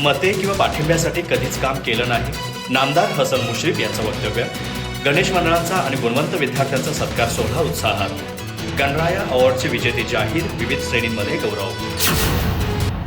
मते किंवा पाठिंब्यासाठी कधीच काम केलं नाही. नामदार हसन मुश्रीफ यांचं वक्तव्य. गणेश मंडळांचा आणि गुणवंत विद्यार्थ्यांचा सत्कार सोहळा उत्साहात. गणराया अवॉर्डचे विजेते जाहीर विविध श्रेणींमध्ये गौरव.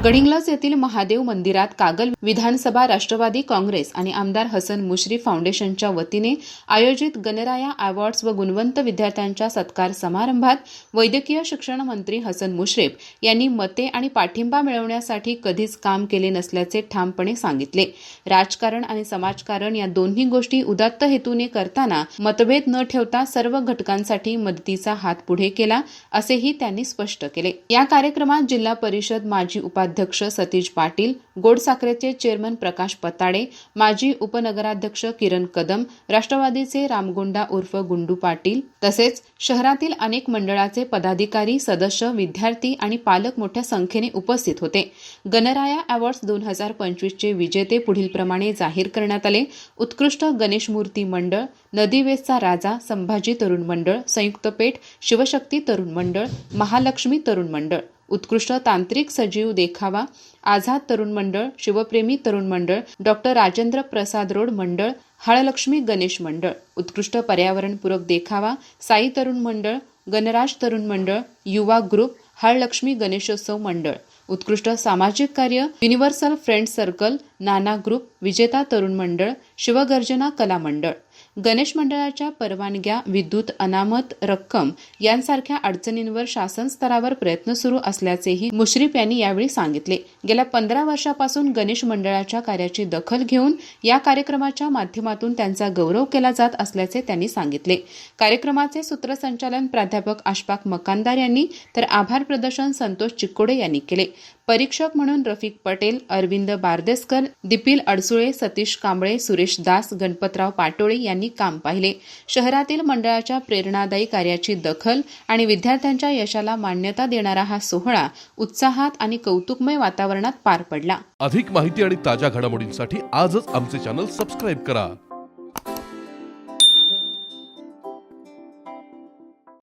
गडिंग्लज येथील महादेव मंदिरात कागल विधानसभा राष्ट्रवादी काँग्रेस आणि आमदार हसन मुश्रीफ फाउंडेशनच्या वतीने आयोजित गणराया अवॉर्ड्स व गुणवंत विद्यार्थ्यांच्या सत्कार समारंभात वैद्यकीय शिक्षण मंत्री हसन मुश्रीफ यांनी मते आणि पाठिंबा मिळवण्यासाठी कधीच काम केले नसल्याचे ठामपणे सांगितले. राजकारण आणि समाजकारण या दोन्ही गोष्टी उदात्त हेतूने करताना मतभेद न ठेवता सर्व घटकांसाठी मदतीचा हात पुढे केला असेही त्यांनी स्पष्ट केले. या कार्यक्रमात जिल्हा परिषद माजी उपाध्यक्ष सतीश पाटील गोडसाखरेचे चेअरमन प्रकाश पताडे माजी उपनगराध्यक्ष किरण कदम राष्ट्रवादीचे रामगोंडा उर्फ गुंडू पाटील तसेच शहरातील अनेक मंडळाचे पदाधिकारी सदस्य विद्यार्थी आणि पालक मोठ्या संख्येने उपस्थित होते. गणराया अवॉर्ड्स दोन हजार पंचवीसचे विजेते पुढीलप्रमाणे जाहीर करण्यात आले. उत्कृष्ट गणेश मूर्ती मंडळ नदीवेसचा राजा संभाजी तरुण मंडळ संयुक्त पेठ शिवशक्ती तरुण मंडळ महालक्ष्मी तरुण मंडळ. उत्कृष्ट तांत्रिक सजीव देखावा. आझाद तरुण मंडळ शिवप्रेमी तरुण मंडळ डॉक्टर राजेंद्र प्रसाद रोड मंडळ हळलक्ष्मी गणेश मंडळ. उत्कृष्ट पर्यावरणपूरक देखावा. साई तरुण मंडळ गणराज तरुण मंडळ युवा ग्रुप हळलक्ष्मी गणेशोत्सव मंडळ. उत्कृष्ट सामाजिक कार्य universal friend circle Nana group विजेता तरुण मंडळ शिवगर्जना कला मंडळ. गणेश मंडळाच्या परवानग्या विद्युत अनामत रक्कम यांसारख्या अडचणींवर शासन स्तरावर प्रयत्न सुरू असल्याचेही मुश्रीफ यांनी यावेळी सांगितले. गेल्या पंधरा वर्षापासून गणेश मंडळाच्या कार्याची दखल घेऊन या कार्यक्रमाच्या माध्यमातून त्यांचा गौरव केला जात असल्याचे त्यांनी सांगितले. कार्यक्रमाचे सूत्रसंचालन प्राध्यापक आशपाक मकानदार यांनी तर आभार प्रदर्शन संतोष चिक्कोडे यांनी केले. परीक्षक म्हणून रफिक पटेल अरविंद बारदेसकर दिपील अडसुळे सतीश कांबळे सुरेश दास गणपतराव पाटोळे यांनी काम पाहिले. शहरातील मंडळाच्या प्रेरणादायी कार्याची दखल आणि विद्यार्थ्यांच्या यशाला मान्यता देणारा हा सोहळा उत्साहात आणि कौतुकमय वातावरणात पार पडला. अधिक माहिती आणि ताज्या घडामोडींसाठी आजच आमचे चॅनल सबस्क्राईब करा.